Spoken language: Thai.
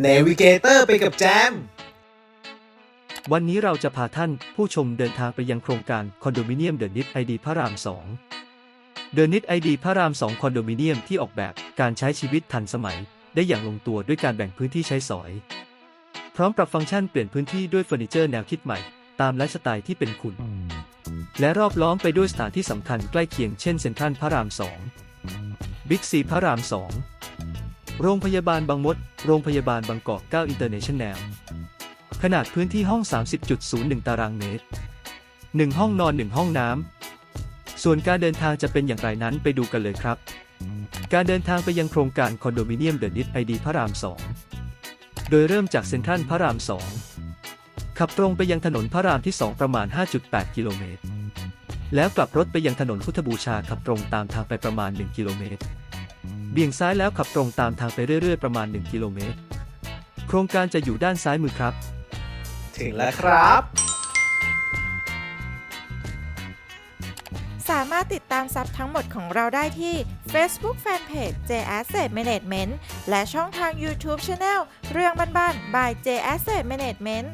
เนวิเกเตอร์ไปกับแจม วันนี้เราจะพาท่านผู้ชมเดินทางไปยังโครงการคอนโดมิเนียมเดอะนิดไอดีพระราม 2 เดอะนิดไอดีพระราม 2 คอนโดมิเนียมที่ออกแบบการใช้ชีวิตทันสมัย ได้อย่างลงตัวด้วยการแบ่งพื้นที่ใช้สอย พร้อมปรับฟังก์ชันเปลี่ยนพื้นที่ด้วยเฟอร์นิเจอร์แนวคิดใหม่ ตามไลฟ์สไตล์ที่เป็นคุณ และรอบล้อมไปด้วยสถานที่สำคัญใกล้เคียงเช่นเซ็นทรัลพระราม 2 บิ๊กซีพระราม 2 โรงพยาบาลบางมด โรงพยาบาลบางกอก9อินเตอร์เนชั่นแนลขนาดพื้นที่ห้อง 30.01 ตารางเมตร 1 ห้องนอน 1 ห้องน้ำ ส่วนการเดินทางจะเป็นอย่างไรนั้นไปดูกันเลยครับ การเดินทางไปยังโครงการคอนโดมิเนียมเดอะนิดไอดีพระราม 2 โดยเริ่มจากเซ็นทรัลพระราม 2 ขับตรงไปยังถนนพระรามที่ 2 ประมาณ 5.8 กิโลเมตร แล้วกลับรถไปยังถนนพุทธบูชาขับตรงตามทางไปประมาณ 1 กิโลเมตร เบี่ยงซ้ายแล้วขับตรงตามทางไปเรื่อย ๆ ประมาณ 1 กิโลเมตร โครงการจะอยู่ด้านซ้ายมือครับ ถึงแล้วครับ สามารถติดตามซับทั้งหมดของเราได้ที่ Facebook Fanpage J Asset Management และช่องทาง YouTube Channel เรื่องบ้านๆ by J Asset Management